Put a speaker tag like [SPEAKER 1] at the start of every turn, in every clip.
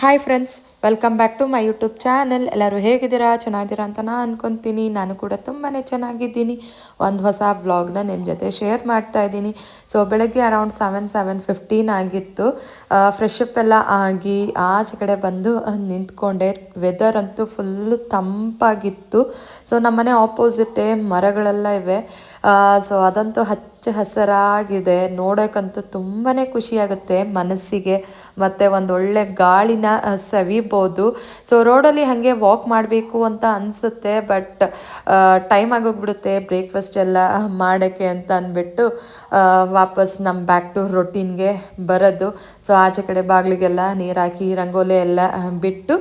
[SPEAKER 1] Hi friends welcome back to my YouTube channel ಎಲ್ಲರೂ ಹೇಗಿದ್ದೀರಾ? ಚೆನ್ನಾಗಿದ್ದೀರಾ ಅಂತ ನಾನು ಅನ್ಕೊತೀನಿ. ನಾನು ಕೂಡ ತುಂಬಾ ಚೆನ್ನಾಗಿದ್ದೀನಿ. ಒಂದು ಹೊಸ ವ್ಲಾಗ್ನ ನಿಮ್ಮ ಜೊತೆ ಶೇರ್ ಮಾಡ್ತಾ ಇದ್ದೀನಿ. ಸೊ ಬೆಳಗ್ಗೆ ಅರೌಂಡ್ ಸೆವೆನ್ ಸೆವೆನ್ ಫಿಫ್ಟೀನ್ ಆಗಿತ್ತು. ಫ್ರೆಶ್ ಅಪ್ ಎಲ್ಲ ಆಗಿ ಆಚೆ ಕಡೆ ಬಂದು ನಿಂತ್ಕೊಂಡೆ. ವೆದರ್ ಅಂತೂ ಫುಲ್ಲು ತಂಪಾಗಿತ್ತು. ಸೊ ನಮ್ಮನೆ ಆಪೋಸಿಟೇ ಮರಗಳೆಲ್ಲ ಇವೆ. ಸೊ ಅದಂತೂ ಹಚ್ಚ ಹಸಿರಾಗಿದೆ. ನೋಡೋಕ್ಕಂತೂ ತುಂಬಾ ಖುಷಿಯಾಗುತ್ತೆ ಮನಸ್ಸಿಗೆ. ಮತ್ತು ಒಂದು ಒಳ್ಳೆ ಗಾಳಿನ ಸವಿಬೋದು. ಸೊ ರೋಡಲ್ಲಿ ಹಾಗೆ ವಾಕ್ ಮಾಡಬೇಕು ಅಂತ ಅನಿಸುತ್ತೆ ಬಟ್ ಟೈಮ್ ಆಗೋಗ್ಬಿಡುತ್ತೆ ಬ್ರೇಕ್ಫಾಸ್ಟ್ ಎಲ್ಲ ಮಾಡೋಕ್ಕೆ ಅಂತ ಅಂದ್ಬಿಟ್ಟು ವಾಪಸ್ ನಮ್ಮ ಬ್ಯಾಕ್ ಟು ರೊಟೀನ್ಗೆ ಬರೋದು. ಸೊ ಆಚೆ ಕಡೆ ಬಾಗಿಲಿಗೆಲ್ಲ ನೀರು ಹಾಕಿ ರಂಗೋಲಿ ಎಲ್ಲ ಬಿಟ್ಟು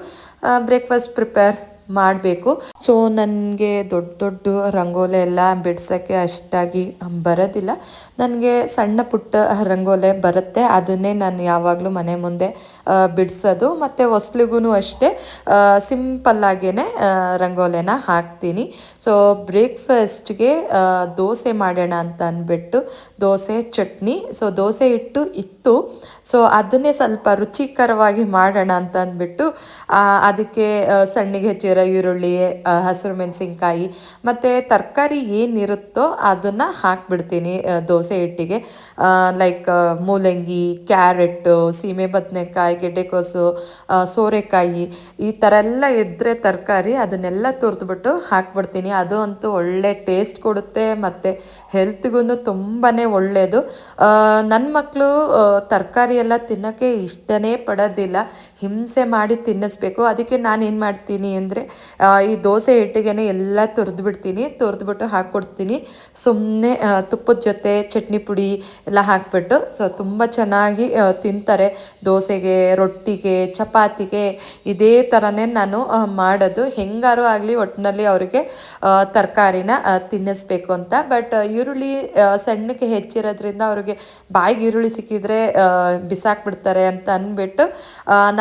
[SPEAKER 1] ಬ್ರೇಕ್ಫಾಸ್ಟ್ ಪ್ರಿಪೇರ್ ಮಾಡಬೇಕು. ಸೊ ನನಗೆ ದೊಡ್ಡ ದೊಡ್ಡ ರಂಗೋಲೆ ಎಲ್ಲ ಬಿಡ್ಸೋಕ್ಕೆ ಅಷ್ಟಾಗಿ ಬರೋದಿಲ್ಲ. ನನಗೆ ಸಣ್ಣ ಪುಟ್ಟ ರಂಗೋಲೆ ಬರುತ್ತೆ. ಅದನ್ನೇ ನಾನು ಯಾವಾಗಲೂ ಮನೆ ಮುಂದೆ ಬಿಡಿಸೋದು. ಮತ್ತು ಹೊಸ್ಲಿಗೂ ಅಷ್ಟೇ ಸಿಂಪಲ್ಲಾಗೇ ರಂಗೋಲೆನ ಹಾಕ್ತೀನಿ. ಸೊ ಬ್ರೇಕ್ಫಾಸ್ಟ್ಗೆ ದೋಸೆ ಮಾಡೋಣ ಅಂತ ಅಂದ್ಬಿಟ್ಟು ದೋಸೆ, ಚಟ್ನಿ. ಸೊ ದೋಸೆ ಹಿಟ್ಟು ಇತ್ತು. ಸೊ ಅದನ್ನೇ ಸ್ವಲ್ಪ ರುಚಿಕರವಾಗಿ ಮಾಡೋಣ ಅಂತ ಅಂದ್ಬಿಟ್ಟು ಅದಕ್ಕೆ ಸಣ್ಣಗೆ ಸಣ್ಣಗೆ ಹೆಚ್ಚಿರೋ ಈರುಳ್ಳಿ ಹಸಿರು ಮೆಣಸಿನ್ಕಾಯಿ, ಮತ್ತು ತರಕಾರಿ ಏನಿರುತ್ತೋ ಅದನ್ನು ಹಾಕ್ಬಿಡ್ತೀನಿ ದೋಸೆ ಹಿಟ್ಟಿಗೆ. ಲೈಕ್ ಮೂಲಂಗಿ, ಕ್ಯಾರೆಟ್ಟು, ಸೀಮೆ ಬದನೆಕಾಯಿ, ಗೆಡ್ಡೆಕೋಸು ಸೋರೆಕಾಯಿ, ಈ ಥರ ಎಲ್ಲ ಇದ್ದರೆ ತರಕಾರಿ ಅದನ್ನೆಲ್ಲ ತುರಿದ್ಬಿಟ್ಟು ಹಾಕ್ಬಿಡ್ತೀನಿ. ಅದು ಅಂತೂ ಒಳ್ಳೆ ಟೇಸ್ಟ್ ಕೊಡುತ್ತೆ, ಮತ್ತು ಹೆಲ್ತ್ಗೂ ತುಂಬಾ ಒಳ್ಳೆಯದು ನನ್ನ ಮಕ್ಕಳು ತರಕಾರಿ ಎಲ್ಲ ತಿನ್ನೋಕ್ಕೆ ಇಷ್ಟನೇ ಪಡೋದಿಲ್ಲ. ಹಿಂಸೆ ಮಾಡಿ ತಿನ್ನಿಸ್ಬೇಕು. ಅದಕ್ಕೆ ನಾನು ಏನು ಮಾಡ್ತೀನಿ ಅಂದರೆ ಈ ದೋಸೆ ಹಿಟ್ಟಿಗೆ ಎಲ್ಲ ತುರಿದು ಬಿಡ್ತೀನಿ ತುರಿದ್ಬಿಟ್ಟು ಹಾಕ್ಕೊಡ್ತೀನಿ. ಸುಮ್ಮನೆ ತುಪ್ಪದ ಜೊತೆ ಚಟ್ನಿ ಪುಡಿ ಎಲ್ಲ ಹಾಕ್ಬಿಟ್ಟು, ಸೊ ತುಂಬ ಚೆನ್ನಾಗಿ ತಿಂತಾರೆ. ದೋಸೆಗೆ, ರೊಟ್ಟಿಗೆ, ಚಪಾತಿಗೆ, ಇದೇ ಥರನೇ ನಾನು ಮಾಡೋದು. ಹೆಂಗಾರು ಆಗಲಿ ಒಟ್ಟಿನಲ್ಲಿ ಅವರಿಗೆ ತರಕಾರಿನ ತಿನ್ನಿಸ್ಬೇಕು ಅಂತ. ಬಟ್ ಈರುಳ್ಳಿ ಸಣ್ಣಕ್ಕೆ ಹೆಚ್ಚಿರೋದ್ರಿಂದ ಅವ್ರಿಗೆ ಬಾಯಿಗೆ ಈರುಳ್ಳಿ ಸಿಕ್ಕಿದ್ರೆ ಬಿಸಾಕ್ಬಿಡ್ತಾರೆ ಅಂತ ಅಂದ್ಬಿಟ್ಟು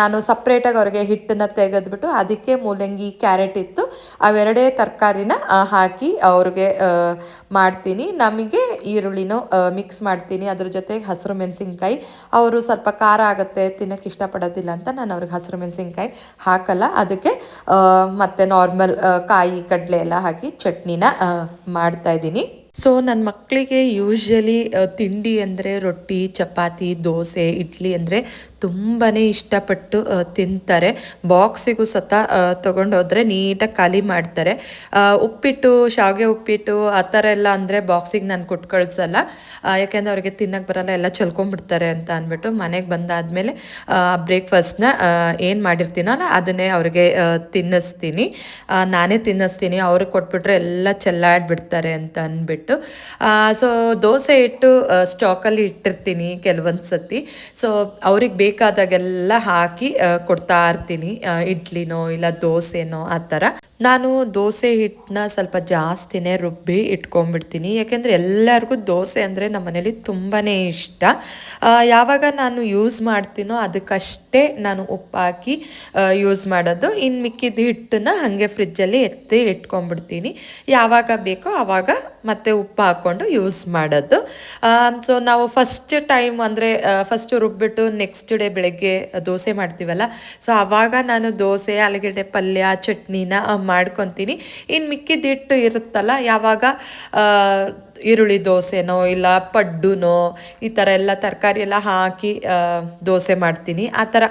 [SPEAKER 1] ನಾನು ಸಪ್ರೇಟಾಗಿ ಅವ್ರಿಗೆ ಹಿಟ್ಟನ್ನ ತೆಗೆದ್ಬಿಟ್ಟು, ಅದಕ್ಕೆ ಮೂಲಂಗಿ ಕ್ಯಾರೆಟ್ ಇತ್ತು. ಅವೆರಡೇ ತರಕಾರಿನ ಹಾಕಿ ಅವ್ರಿಗೆ ಮಾಡ್ತೀನಿ. ನಮಗೆ ಈರುಳ್ಳಿನೂ ಮಿಕ್ಸ್ ಮಾಡ್ತೀನಿ. ಅದ್ರ ಜೊತೆಗೆ ಹಸಿರು ಮೆಣಸಿನ್ಕಾಯಿ. ಅವರು ಸ್ವಲ್ಪ ಖಾರ ಆಗುತ್ತೆ ತಿನ್ನೋಕ್ಕೆ ಇಷ್ಟಪಡೋದಿಲ್ಲ ಅಂತ ನಾನು ಅವ್ರಿಗೆ ಹಸಿರು ಮೆಣಸಿನ್ಕಾಯಿ ಹಾಕಲ್ಲ. ಅದಕ್ಕೆ ಮತ್ತು ನಾರ್ಮಲ್ ಕಾಯಿ ಕಡಲೆ ಎಲ್ಲ ಹಾಕಿ ಚಟ್ನಿನ ಮಾಡ್ತಾಯಿದ್ದೀನಿ ಸೊ ನನ್ನ ಮಕ್ಕಳಿಗೆ ಯೂಶ್ವಲಿ ತಿಂಡಿ ಅಂದರೆ ರೊಟ್ಟಿ, ಚಪಾತಿ, ದೋಸೆ, ಇಡ್ಲಿ ಅಂದರೆ ತುಂಬಾ ಇಷ್ಟಪಟ್ಟು ತಿಂತಾರೆ. ಬಾಕ್ಸಿಗೂ ಸತ ತೊಗೊಂಡೋದ್ರೆ ನೀಟಾಗಿ ಖಾಲಿ ಮಾಡ್ತಾರೆ. ಉಪ್ಪಿಟ್ಟು, ಶಾವಿಗೆ ಉಪ್ಪಿಟ್ಟು, ಆ ಥರ ಎಲ್ಲ ಅಂದರೆ ಬಾಕ್ಸಿಗೆ ನಾನು ಕೊಟ್ಟು ಕಳಿಸಲ್ಲ. ಯಾಕೆಂದರೆ ಅವ್ರಿಗೆ ತಿನ್ನಕ್ಕೆ ಬರಲ್ಲ, ಎಲ್ಲ ಚಲ್ಕೊಂಡ್ಬಿಡ್ತಾರೆ ಅಂತ ಅಂದ್ಬಿಟ್ಟು ಮನೆಗೆ ಬಂದಾದಮೇಲೆ ಬ್ರೇಕ್ಫಾಸ್ಟ್ನ ಏನು ಮಾಡಿರ್ತೀನೋ ಅದನ್ನೇ ಅವ್ರಿಗೆ ತಿನ್ನಿಸ್ತೀನಿ. ನಾನೇ ತಿನ್ನಿಸ್ತೀನಿ ಅವ್ರಿಗೆ ಕೊಟ್ಬಿಟ್ರೆ ಎಲ್ಲ ಚೆಲ್ಲಾಡ್ಬಿಡ್ತಾರೆ ಅಂತ ಅಂದ್ಬಿಟ್ಟು. ಸೊ, ದೋಸೆ ಇಟ್ಟು ಸ್ಟಾಕಲ್ಲಿ ಇಟ್ಟಿರ್ತೀನಿ ಕೆಲವೊಂದು ಸತಿ ಸೊ, ಅವ್ರಿಗೆ ಬೇಕಾದಾಗೆಲ್ಲ ಹಾಕಿ ಕೊಡ್ತಾ ಇರ್ತೀನಿ. ಇಡ್ಲಿನೋ ಇಲ್ಲ ದೋಸೆನೋ ಆ ಥರ. ನಾನು ದೋಸೆ ಹಿಟ್ಟನ್ನ ಸ್ವಲ್ಪ ಜಾಸ್ತಿನೇ ರುಬ್ಬಿ ಇಟ್ಕೊಂಡ್ಬಿಡ್ತೀನಿ. ಯಾಕೆಂದರೆ ಎಲ್ಲರಿಗೂ ದೋಸೆ ಅಂದರೆ ನಮ್ಮ ಮನೇಲಿ ತುಂಬಾ ಇಷ್ಟ. ಯಾವಾಗ ನಾನು ಯೂಸ್ ಮಾಡ್ತೀನೋ ಅದಕ್ಕಷ್ಟೇ ನಾನು ಉಪ್ಪು ಹಾಕಿ ಯೂಸ್ ಮಾಡೋದು. ಇನ್ನು ಮಿಕ್ಕಿದ ಹಿಟ್ಟನ್ನ ಹಾಗೆ ಫ್ರಿಜ್ಜಲ್ಲಿ ಎತ್ತಿ ಇಟ್ಕೊಂಡ್ಬಿಡ್ತೀನಿ. ಯಾವಾಗ ಬೇಕೋ ಆವಾಗ ಮತ್ತೆ ಉಪ್ಪು ಹಾಕ್ಕೊಂಡು ಯೂಸ್ ಮಾಡೋದು. ಸೊ ನಾವು ಫಸ್ಟ್ ಟೈಮ್ ಅಂದರೆ ಫಸ್ಟ್ ರುಬ್ಬಿಟ್ಟು ನೆಕ್ಸ್ಟ್ ಡೇ ಬೆಳಗ್ಗೆ ದೋಸೆ ಮಾಡ್ತೀವಲ್ಲ ಸೊ ಆವಾಗ ನಾನು ದೋಸೆ, ಆಲೂಗಡ್ಡೆ ಪಲ್ಯ, ಚಟ್ನಿನ ಮಾಡ್ಕೊತೀನಿ. ಇನ್ನು ಮಿಕ್ಕಿದ್ದಿಟ್ಟು ಇರುತ್ತಲ್ಲ ಯಾವಾಗ ಈರುಳ್ಳಿ ದೋಸೆನೋ ಇಲ್ಲ ಪಡ್ಡುನೋ ಈ ಥರ ಎಲ್ಲ ತರಕಾರಿ ಎಲ್ಲ ಹಾಕಿ ದೋಸೆ ಮಾಡ್ತೀನಿ. ಆ ಥರ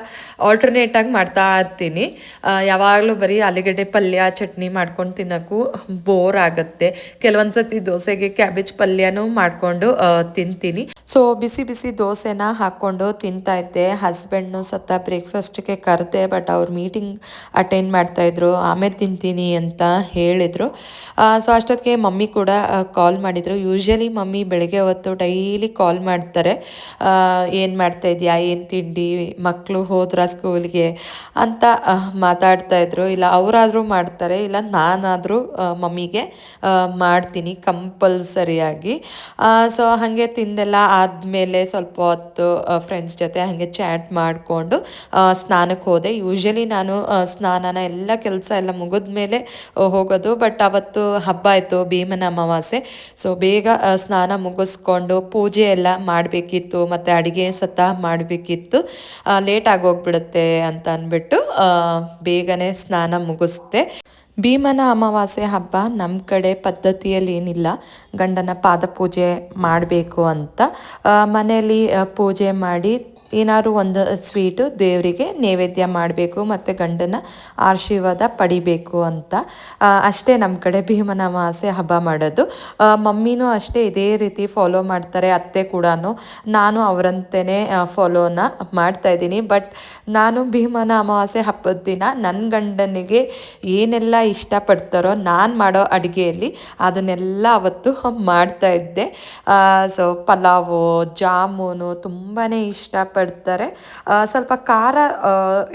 [SPEAKER 1] ಆಲ್ಟರ್ನೇಟಾಗಿ ಮಾಡ್ತಾ ಇರ್ತೀನಿ. ಯಾವಾಗಲೂ ಬರೀ ಆಲೂಗಡ್ಡೆ ಪಲ್ಯ, ಚಟ್ನಿ ಮಾಡ್ಕೊಂಡು ತಿನ್ನೋಕ್ಕೂ ಬೋರ್ ಆಗುತ್ತೆ. ಕೆಲವೊಂದು ಸತಿ ದೋಸೆಗೆ ಕ್ಯಾಬೇಜ್ ಪಲ್ಯನೂ ಮಾಡಿಕೊಂಡು ತಿಂತೀನಿ. ಸೊ ಬಿಸಿ ಬಿಸಿ ದೋಸೆನ ಹಾಕ್ಕೊಂಡು ತಿಂತಾ ಇದ್ದೆ. ಹಸ್ಬೆಂಡ್ನು ಸತ್ತ ಬ್ರೇಕ್ಫಾಸ್ಟ್ಗೆ ಕರೆದೆ ಬಟ್ ಅವ್ರು ಮೀಟಿಂಗ್ ಅಟೆಂಡ್ ಮಾಡ್ತಾಯಿದ್ರು ಆಮೇಲೆ ತಿಂತೀನಿ ಅಂತ ಹೇಳಿದರು. ಸೊ ಅಷ್ಟೊತ್ತಿಗೆ ಮಮ್ಮಿ ಕೂಡ ಕಾಲ್ ಮಾಡಿದರು. ಯೂಶ್ವಲಿ ಮಮ್ಮಿ ಬೆಳಗ್ಗೆ ಹೊತ್ತು ಡೈಲಿ ಕಾಲ್ ಮಾಡ್ತಾರೆ. ಏನು ಮಾಡ್ತಾ ಇದೆಯಾ? ಏನು ತಿಂಡಿ? ಮಕ್ಕಳು ಹೋದ್ರ ಸ್ಕೂಲ್ಗೆ ಅಂತ ಮಾತಾಡ್ತಾ ಇದ್ರು. ಇಲ್ಲ, ಅವರಾದರೂ ಮಾಡ್ತಾರೆ. ಇಲ್ಲ, ನಾನಾದರೂ ಮಮ್ಮಿಗೆ ಮಾಡ್ತೀನಿ ಕಂಪಲ್ಸರಿಯಾಗಿ. ಸೊ ಹಾಗೆ ತಿಂದೆಲ್ಲ ಆದಮೇಲೆ ಸ್ವಲ್ಪ ಹೊತ್ತು ಫ್ರೆಂಡ್ಸ್ ಜೊತೆ ಹಾಗೆ ಚಾಟ್ ಮಾಡಿಕೊಂಡು ಸ್ನಾನಕ್ಕೆ ಹೋದೆ. ಯೂಶ್ವಲಿ ನಾನು ಸ್ನಾನನ ಎಲ್ಲ ಕೆಲಸ ಎಲ್ಲ ಮುಗಿದ ಮೇಲೆ ಹೋಗೋದು. ಬಟ್ ಅವತ್ತು ಹಬ್ಬ ಆಯಿತು, ಭೀಮನ ಅಮಾವಾಸ್ಯೆ. ಸೊ ಬೇಗ ಸ್ನಾನ ಮುಗಿಸ್ಕೊಂಡು ಪೂಜೆ ಎಲ್ಲ ಮಾಡಬೇಕಿತ್ತು, ಮತ್ತು ಅಡುಗೆ ಸತ ಮಾಡಬೇಕಿತ್ತು. ಲೇಟ್ ಆಗೋಗ್ಬಿಡುತ್ತೆ ಅಂತ ಅಂದ್ಬಿಟ್ಟು ಬೇಗನೆ ಸ್ನಾನ ಮುಗಿಸ್ದೆ. ಭೀಮನ ಅಮಾವಾಸ್ಯೆ ಹಬ್ಬ ನಮ್ಮ ಕಡೆ ಪದ್ಧತಿಯಲ್ಲಿ ಏನಿಲ್ಲ. ಗಂಡನ ಪಾದ ಪೂಜೆ ಮಾಡಬೇಕು ಅಂತ. ಮನೆಯಲ್ಲಿ ಪೂಜೆ ಮಾಡಿ ಏನಾದ್ರು ಒಂದು ಸ್ವೀಟು ದೇವರಿಗೆ ನೈವೇದ್ಯ ಮಾಡಬೇಕು ಮತ್ತು ಗಂಡನ ಆಶೀರ್ವಾದ ಪಡಿಬೇಕು ಅಂತ. ಅಷ್ಟೇ ನಮ್ಮ ಕಡೆ ಭೀಮನ ಅಮಾವಾಸ್ಯೆ ಹಬ್ಬ ಮಾಡೋದು. ಮಮ್ಮಿನೂ ಅಷ್ಟೇ ಇದೇ ರೀತಿ ಫಾಲೋ ಮಾಡ್ತಾರೆ, ಅತ್ತೆ ಕೂಡ ನಾನು ಅವರಂತೆಯೇ ಫಾಲೋನ ಮಾಡ್ತಾ ಇದ್ದೀನಿ. ಬಟ್ ನಾನು ಭೀಮನ ಅಮಾವಾಸ್ಯೆ ಹಬ್ಬದ ದಿನ ನನ್ನ ಗಂಡನಿಗೆ ಏನೆಲ್ಲ ಇಷ್ಟಪಡ್ತಾರೋ ನಾನು ಮಾಡೋ ಅಡುಗೆಯಲ್ಲಿ ಅದನ್ನೆಲ್ಲ ಅವತ್ತು ಮಾಡ್ತಾ ಇದ್ದೆ. ಸೊ ಪಲಾವು, ಜಾಮೂನು ತುಂಬಾ ಇಷ್ಟಪಡ್ತಾರೆ. ಸ್ವಲ್ಪ ಖಾರ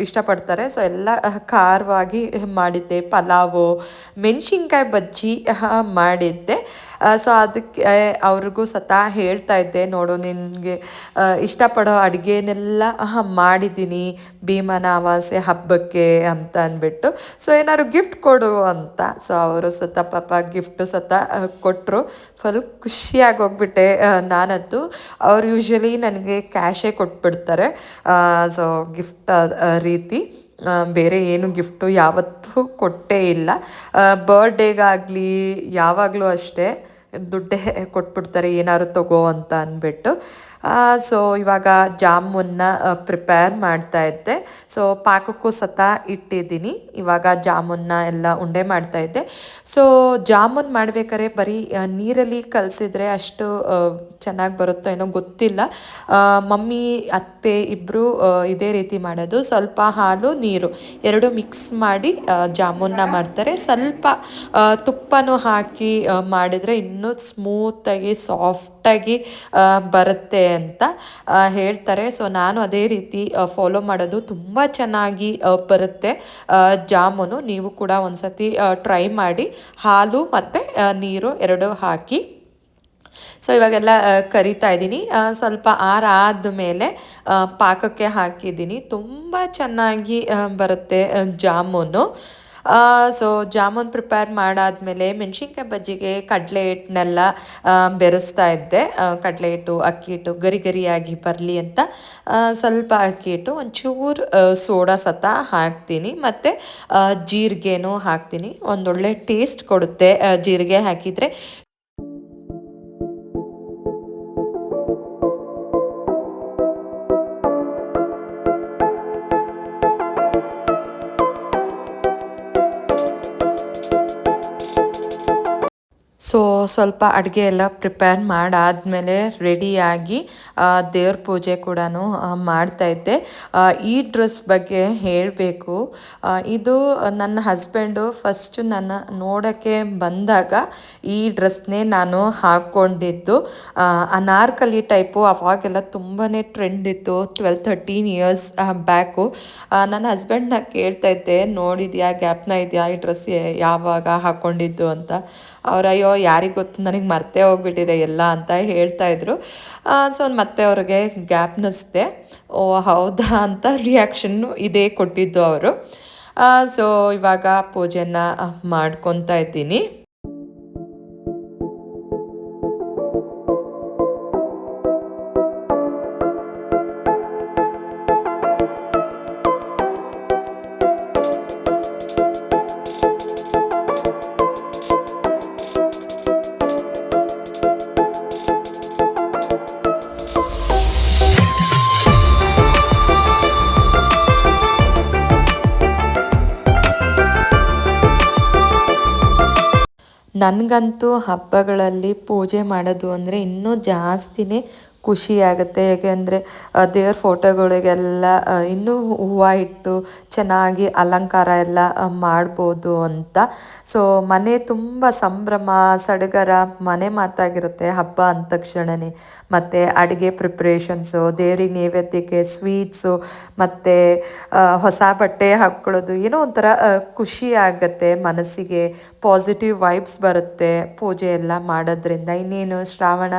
[SPEAKER 1] ಇಷ್ಟಪಡ್ತಾರೆ. ಸೊ ಎಲ್ಲ ಖಾರವಾಗಿ ಮಾಡಿದ್ದೆ. ಪಲಾವು, ಮೆಣಸಿನ್ಕಾಯಿ ಬಜ್ಜಿ ಮಾಡಿದ್ದೆ. ಸೊ ಅದಕ್ಕೆ ಅವ್ರಿಗೂ ಸತಾ ಹೇಳ್ತಾ ಇದ್ದೆ. ನೋಡು, ನಿನಗೆ ಇಷ್ಟಪಡೋ ಅಡುಗೆನೆಲ್ಲ ಮಾಡಿದ್ದೀನಿ. ಭೀಮನ ಆವಾಸೆ ಹಬ್ಬಕ್ಕೆ ಅಂತ ಅಂದ್ಬಿಟ್ಟು. ಸೊ ಏನಾದ್ರು ಗಿಫ್ಟ್ ಕೊಡು ಅಂತ. ಸೊ ಅವರು ಸತ, ಪಾಪ ಗಿಫ್ಟು ಸತ ಕೊಟ್ಟರು ಫುಲ್ ಖುಷಿಯಾಗಿ ಹೋಗ್ಬಿಟ್ಟೆ ನಾನಂತೂ. ಅವ್ರು ಯೂಶ್ವಲಿ ನನಗೆ ಕ್ಯಾಶೇ ಕೊಟ್ಬಿಡ್ತಾರೆ ಸೊ ಗಿಫ್ಟ್ ರೀತಿ ಬೇರೆ ಏನು ಗಿಫ್ಟು ಯಾವತ್ತೂ ಕೊಟ್ಟೇ ಇಲ್ಲ. ಬರ್ಡೇಗಾಗಲಿ ಯಾವಾಗಲೂ ಅಷ್ಟೇ ದುಡ್ಡೇ ಕೊಟ್ಬಿಡ್ತಾರೆ, ಏನಾದ್ರು ತಗೋ ಅಂತ ಅಂದ್ಬಿಟ್ಟು. ಸೊ ಇವಾಗ ಜಾಮೂನ್ನ ಪ್ರಿಪೇರ್ ಮಾಡ್ತಾ ಇದ್ದೆ. ಸೊ ಪಾಕಕ್ಕೂ ಸತ ಇಟ್ಟಿದ್ದೀನಿ. ಇವಾಗ ಜಾಮೂನ್ನ ಎಲ್ಲ ಉಂಡೆ ಮಾಡ್ತಾ ಇದ್ದೆ. ಸೊ ಜಾಮೂನ್ ಮಾಡ್ಬೇಕಾದ್ರೆ ಬರೀ ನೀರಲ್ಲಿ ಕಲಸಿದ್ರೆ ಅಷ್ಟು ಚೆನ್ನಾಗಿ ಬರುತ್ತೋ ಏನೋ ಗೊತ್ತಿಲ್ಲ. ಮಮ್ಮಿ, ಅತ್ತೆ ಇಬ್ಬರು ಇದೇ ರೀತಿ ಮಾಡೋದು. ಸ್ವಲ್ಪ ಹಾಲು, ನೀರು ಎರಡು ಮಿಕ್ಸ್ ಮಾಡಿ ಜಾಮೂನ್ನ ಮಾಡ್ತಾರೆ. ಸ್ವಲ್ಪ ತುಪ್ಪನೂ ಹಾಕಿ ಮಾಡಿದರೆ ಇನ್ನೂ ಸ್ಮೂತಾಗಿ, ಸಾಫ್ಟಾಗಿ ಬರುತ್ತೆ ಅಂತ ಹೇಳ್ತಾರೆ. ಸೊ ನಾನು ಅದೇ ರೀತಿ ಫಾಲೋ ಮಾಡೋದು ತುಂಬ ಚೆನ್ನಾಗಿ ಬರುತ್ತೆ. ಜಾಮೂನು ನೀವು ಕೂಡ ಒಂದ್ಸತಿ ಟ್ರೈ ಮಾಡಿ, ಹಾಲು ಮತ್ತು ನೀರು ಎರಡು ಹಾಕಿ. ಸೊ ಇವಾಗೆಲ್ಲ ಕರಿತಾ ಇದ್ದೀನಿ. ಸ್ವಲ್ಪ ಆರಾದ ಮೇಲೆ ಪಾಕಕ್ಕೆ ಹಾಕಿದ್ದೀನಿ. ತುಂಬ ಚೆನ್ನಾಗಿ ಬರುತ್ತೆ ಜಾಮೂನು. ಸೊ ಜಾಮೂನ್ ಪ್ರಿಪೇರ್ ಮಾಡಾದಮೇಲೆ ಮೆಣಸಿನ್ಕಾಯಿ ಬಜ್ಜಿಗೆ ಕಡಲೆ ಹಿಟ್ಟನ್ನೆಲ್ಲ ಬೆರೆಸ್ತಾ ಇದ್ದೆ. ಕಡಲೆ ಹಿಟ್ಟು ಅಕ್ಕಿ ಹಿಟ್ಟು ಗರಿ ಗರಿಯಾಗಿ ಬರಲಿ ಅಂತ. ಸ್ವಲ್ಪ ಅಕ್ಕಿ ಹಿಟ್ಟು ಒಂಚೂರು ಸೋಡಾ ಸತ ಹಾಕ್ತೀನಿ. ಮತ್ತು ಜೀರಿಗೆನೂ ಹಾಕ್ತೀನಿ. ಒಂದೊಳ್ಳೆ ಟೇಸ್ಟ್ ಕೊಡುತ್ತೆ. ಜೀರಿಗೆ ಹಾಕಿದರೆ ಸೊ ಸ್ವಲ್ಪ ಅಡುಗೆ ಎಲ್ಲ ಪ್ರಿಪೇರ್ ಮಾಡಾದಮೇಲೆ ರೆಡಿಯಾಗಿ ದೇವ್ರ ಪೂಜೆ ಕೂಡ ಮಾಡ್ತಾ ಇದ್ದೆ. ಈ ಡ್ರೆಸ್ ಬಗ್ಗೆ ಹೇಳಬೇಕು. ಇದು ನನ್ನ ಹಸ್ಬೆಂಡು ಫಸ್ಟ್ ನನ್ನ ನೋಡೋಕ್ಕೆ ಬಂದಾಗ ಈ ಡ್ರೆಸ್ನೇ ನಾನು ಹಾಕ್ಕೊಂಡಿದ್ದು. ಅನಾರ್ಕಲಿ ಟೈಪು, ಅವಾಗೆಲ್ಲ ತುಂಬಾ ಟ್ರೆಂಡ್ ಇತ್ತು, ಟ್ವೆಲ್ ಥರ್ಟೀನ್ ಇಯರ್ಸ್ ಬ್ಯಾಕು. ನನ್ನ ಹಸ್ಬೆಂಡ್ನ ಕೇಳ್ತಾ ಇದ್ದೆ, ನೋಡಿದ್ಯಾ, ಗ್ಯಾಪ್ನ ಇದೆಯಾ, ಈ ಡ್ರೆಸ್ ಯಾವಾಗ ಹಾಕ್ಕೊಂಡಿದ್ದು ಅಂತ. ಅವ್ರು, ಅಯ್ಯೋ ಯಾರಿಗೆ ಗೊತ್ತು, ನನಗೆ ಮರ್ತೇ ಹೋಗ್ಬಿಟ್ಟಿದೆ ಎಲ್ಲ ಅಂತ ಹೇಳ್ತಾ ಇದ್ರು. ಸೊ ಮತ್ತೆ ಅವ್ರಿಗೆ ಗ್ಯಾಪ್ನಿಸ್ದೆ ಓ, ಹೌದಾ ಅಂತ ರಿಯಾಕ್ಷನ್ನು ಇದೇ ಕೊಟ್ಟಿದ್ದು ಅವರು. ಸೊ ಇವಾಗ ಪೂಜೆನ ಮಾಡ್ಕೊತಾ ಇದ್ದೀನಿ. ನನಗಂತೂ ಹಬ್ಬಗಳಲ್ಲಿ ಪೂಜೆ ಮಾಡೋದು ಅಂದರೆ ಇನ್ನೂ ಜಾಸ್ತಿನೇ ಖುಷಿ ಆಗುತ್ತೆ ಅಂದರೆ ದೇವ್ರ ಫೋಟೋಗಳಿಗೆಲ್ಲ ಇನ್ನೂ ಹೂವು ಇಟ್ಟು ಚೆನ್ನಾಗಿ ಅಲಂಕಾರ ಎಲ್ಲ ಮಾಡ್ಬೋದು ಅಂತ. ಸೊ ಮನೆ ತುಂಬ ಸಂಭ್ರಮ, ಸಡಗರ, ಮನೆ ಮಾತಾಗಿರುತ್ತೆ ಹಬ್ಬ ಅಂದ ತಕ್ಷಣವೇ ಮತ್ತು ಅಡುಗೆ ಪ್ರಿಪ್ರೇಷನ್ಸು ದೇವ್ರಿಗೆ ನೈವೇದ್ಯಕ್ಕೆ ಸ್ವೀಟ್ಸು ಮತ್ತು ಹೊಸ ಬಟ್ಟೆ ಹಾಕ್ಕೊಳ್ಳೋದು ಏನೋ ಒಂಥರ ಖುಷಿ ಆಗುತ್ತೆ ಮನಸ್ಸಿಗೆ. ಪಾಸಿಟಿವ್ ವೈಬ್ಸ್ ಬರುತ್ತೆ ಪೂಜೆ ಎಲ್ಲ ಮಾಡೋದ್ರಿಂದ. ಇನ್ನೇನು ಶ್ರಾವಣ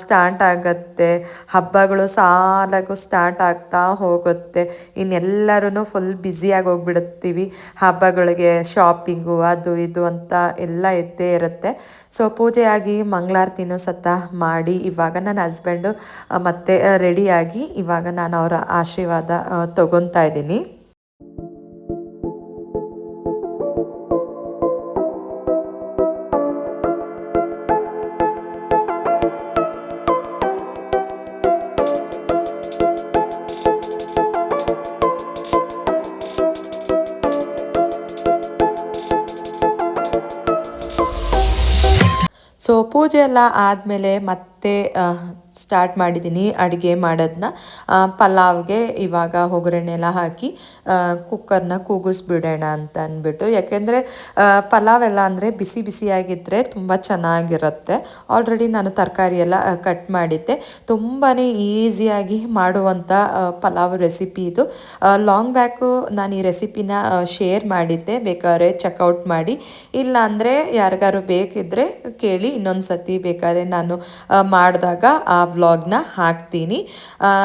[SPEAKER 1] ಸ್ಟಾರ್ಟ್ ಆಗತ್ತೆ. ಬರುತ್ತೆ. ಹಬ್ಬಗಳು ಸಾಲಾಗೂ ಸ್ಟಾರ್ಟ್ ಆಗ್ತಾ ಹೋಗುತ್ತೆ. ಇನ್ನೆಲ್ಲರೂ ಫುಲ್ ಬ್ಯುಸಿಯಾಗಿ ಹೋಗ್ಬಿಡುತ್ತೀವಿ. ಹಬ್ಬಗಳಿಗೆ ಶಾಪಿಂಗು ಅದು ಇದು ಅಂತ ಎಲ್ಲ ಇದ್ದೇ ಇರುತ್ತೆ. ಸೊ ಪೂಜೆಯಾಗಿ ಮಂಗಳಾರತಿನೂ ಸತ ಮಾಡಿ ಇವಾಗ ನನ್ನ ಹಸ್ಬೆಂಡು ಮತ್ತೆ ರೆಡಿಯಾಗಿ ಇವಾಗ ನಾನು ಅವರ ಆಶೀರ್ವಾದ ತೊಗೊತಾ ಇದ್ದೀನಿ. ಪೂಜೆ ಎಲ್ಲ ಆದಮೇಲೆ ಮತ್ತೆ ಸ್ಟಾರ್ಟ್ ಮಾಡಿದ್ದೀನಿ ಅಡುಗೆ ಮಾಡೋದನ್ನ ಪಲಾವ್ಗೆ ಇವಾಗ ಒಗ್ಗರಣೆ ಎಲ್ಲ ಹಾಕಿ ಕುಕ್ಕರ್ನ ಕೂಗಿಸ್ಬಿಡೋಣ ಅಂತ ಅಂದ್ಬಿಟ್ಟು. ಯಾಕೆಂದರೆ ಪಲಾವ್ ಎಲ್ಲ ಅಂದರೆ ಬಿಸಿ ಬಿಸಿಯಾಗಿದ್ದರೆ ತುಂಬ ಚೆನ್ನಾಗಿರುತ್ತೆ. ಆಲ್ರೆಡಿ ನಾನು ತರಕಾರಿ ಎಲ್ಲ ಕಟ್ ಮಾಡಿದ್ದೆ. ತುಂಬಾ ಈಸಿಯಾಗಿ ಮಾಡುವಂಥ ಪಲಾವ್ ರೆಸಿಪಿ ಇದು. ಲಾಂಗ್ ಬ್ಯಾಕು ನಾನು ಈ ರೆಸಿಪಿನ ಶೇರ್ ಮಾಡಿದ್ದೆ. ಬೇಕಾದ್ರೆ ಚೆಕ್ಔಟ್ ಮಾಡಿ. ಇಲ್ಲ ಅಂದರೆ ಯಾರಿಗಾರು ಬೇಕಿದ್ದರೆ ಕೇಳಿ ಇನ್ನೊಂದು ಸತಿ ಬೇಕಾದ್ರೆ ನಾನು ಮಾಡಿದಾಗ ಆ ವ್ಲಾಗ್ನ ಹಾಕ್ತೀನಿ.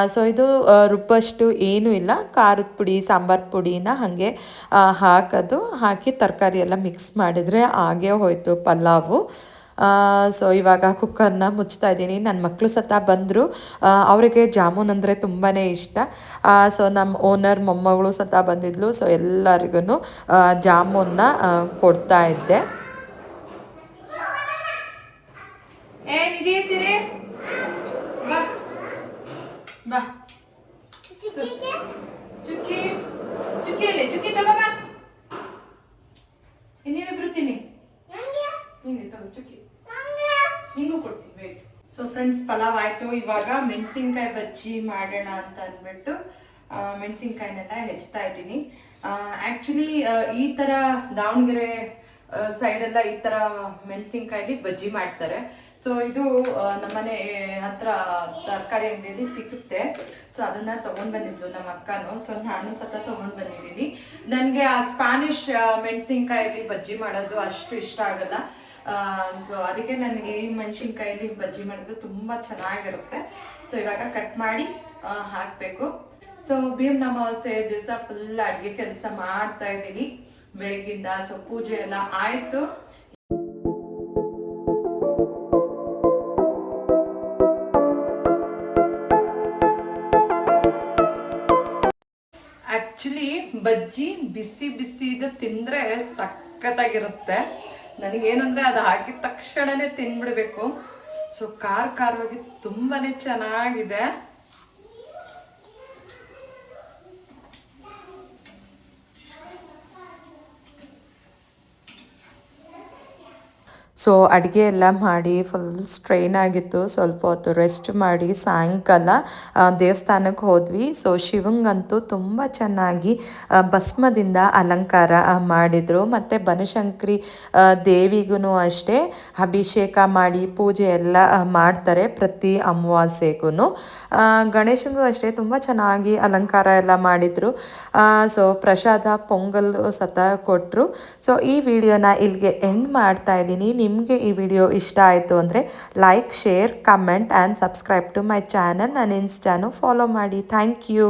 [SPEAKER 1] ಸೊ ಇದು ಆ, ರುಬ್ಬಷ್ಟು ಏನೂ ಇಲ್ಲ. ಖಾರದ ಪುಡಿ ಸಾಂಬಾರು ಪುಡಿನ ಹಾಗೆ ಆ, ಹಾಕೋದು. ಹಾಕಿ ತರಕಾರಿ ಎಲ್ಲ ಮಿಕ್ಸ್ ಮಾಡಿದರೆ ಆಗೇ ಹೋಯಿತು ಪಲಾವು. ಸೊ ಇವಾಗ ಕುಕ್ಕರ್ನ ಮುಚ್ತಾ ಇದ್ದೀನಿ. ನನ್ನ ಮಕ್ಕಳು ಸತ ಬಂದರು. ಅವರಿಗೆ ಜಾಮೂನ್ ಅಂದರೆ ತುಂಬಾ ಇಷ್ಟ. ಸೊ ನಮ್ಮ ಓನರ್ ಮೊಮ್ಮಗಳು ಸತ ಬಂದಿದ್ಲು. ಸೊ ಎಲ್ಲರಿಗೂ ಜಾಮೂನ್ನ ಆ, ಕೊಡ್ತಾ ಇದ್ದೆ. ಏನಿದೆ ಬಾ ಚುಕ್ಕಿ ಚುಕ್ಕಿ ಎಲ್ಲಿ ಚುಕ್ಕಿ ತಗೋಬ ಇನ್ನೇನು ಬರ್ತೀನಿ ಹಿಂಗೆ ತಗೋ ಚುಕ್ಕಿ ನಿಂಗೂ ಕೊಡ್ತೀನಿ ವೇಟ್ ಸೊ ಫ್ರೆಂಡ್ಸ್ ಪಲಾವ್ ಆಯ್ತು ಇವಾಗ ಮೆಣಸಿನ್ಕಾಯಿ ಬಜ್ಜಿ ಮಾಡೋಣ ಅಂತ ಅಂದ್ಬಿಟ್ಟು ಮೆಣಸಿನ್ಕಾಯಿನೆಲ್ಲ ಹೆಚ್ತಾ ಇದ್ದೀನಿ. ಆ್ಯಕ್ಚುಲಿ ಈ ಥರ ದಾವಣಗೆರೆ ಸೈಡ್ ಎಲ್ಲ ಈ ಥರ ಮೆಣಸಿನ್ಕಾಯಲ್ಲಿ ಬಜ್ಜಿ ಮಾಡ್ತಾರೆ. ಸೊ ಇದು ನಮ್ಮನೆ ಹತ್ರ ತರಕಾರಿ ಅಂಗಡಿಯಲ್ಲಿ ಸಿಗುತ್ತೆ. ಸೊ ಅದನ್ನ ತಗೊಂಡ್ ಬಂದಿದ್ಲು ನಮ್ಮ ಅಕ್ಕನು. ಸೊ ನಾನು ಸತ ತಗೊಂಡ್ ಬಂದಿದ್ದೀನಿ. ನನಗೆ ಆ ಸ್ಪ್ಯಾನಿಷ್ ಮೆಣಸಿನ್ಕಾಯಲ್ಲಿ ಬಜ್ಜಿ ಮಾಡೋದು ಅಷ್ಟು ಇಷ್ಟ ಆಗಲ್ಲ. ಸೊ ಅದಕ್ಕೆ ನನಗೆ ಈ ಮೆಣಸಿನ್ಕಾಯಲ್ಲಿ ಬಜ್ಜಿ ಮಾಡಿದ್ರೆ ತುಂಬಾ ಚೆನ್ನಾಗಿರುತ್ತೆ. ಸೊ ಇವಾಗ ಕಟ್ ಮಾಡಿ ಹಾಕ್ಬೇಕು. ಸೊ ಭೀಮ್ ಅಮಾವಾಸ್ಯೆ ದಿವಸ ಫುಲ್ ಅಡ್ಗೆ ಕೆಲಸ ಮಾಡ್ತಾ ಇದ್ದೀನಿ. ಬೆಳಗ್ಗಿಂದ ಸೊ ಪೂಜೆ ಎಲ್ಲ ಆಯ್ತು. ಬಜ್ಜಿ ಬಿಸಿ ಬಿಸಿ ಇದು ತಿಂದ್ರೆ ಸಖತ್ತಾಗಿರುತ್ತೆ. ನನಗೇನಂದ್ರೆ ಅದು ಹಾಕಿದ ತಕ್ಷಣನೇ ತಿನ್ಬಿಡ್ಬೇಕು. ಸೊ ಖಾರ ಖಾರವಾಗಿ ತುಂಬಾನೇ ಚೆನ್ನಾಗಿದೆ. ಸೊ ಅಡುಗೆ ಎಲ್ಲ ಮಾಡಿ ಫುಲ್ ಸ್ಟ್ರೈನ್ ಆಗಿತ್ತು. ಸ್ವಲ್ಪ ಹೊತ್ತು ರೆಸ್ಟ್ ಮಾಡಿ ಸಾಯಂಕಾಲ ದೇವಸ್ಥಾನಕ್ಕೆ ಹೋದ್ವಿ. ಸೊ ಶಿವಂಗಂತೂ ತುಂಬ ಚೆನ್ನಾಗಿ ಭಸ್ಮದಿಂದ ಅಲಂಕಾರ ಮಾಡಿದರು. ಮತ್ತು ಬನಶಂಕರಿ ದೇವಿಗೂ ಅಷ್ಟೇ ಅಭಿಷೇಕ ಮಾಡಿ ಪೂಜೆ ಎಲ್ಲ ಮಾಡ್ತಾರೆ ಪ್ರತಿ ಅಮಾವಾಸ್ಯೆಗೂ ಗಣೇಶನಿಗೂ ಅಷ್ಟೇ ತುಂಬ ಚೆನ್ನಾಗಿ ಅಲಂಕಾರ ಎಲ್ಲ ಮಾಡಿದರು. ಸೊ ಪ್ರಸಾದ, ಪೊಂಗಲ್ ಸತ ಕೊಟ್ಟರು ಸೊ ಈ ವಿಡಿಯೋನ ಇಲ್ಲಿಗೆ ಎಂಡ್ ಮಾಡ್ತಾ ಇದ್ದೀನಿ. ನಿಮಗೆ ಈ ವಿಡಿಯೋ ಇಷ್ಟ ಆಯಿತು ಅಂದರೆ like share comment and subscribe to my channel ನನ್ನ ಇನ್ಸ್ಟಾನು ಫಾಲೋ ಮಾಡಿ. Thank you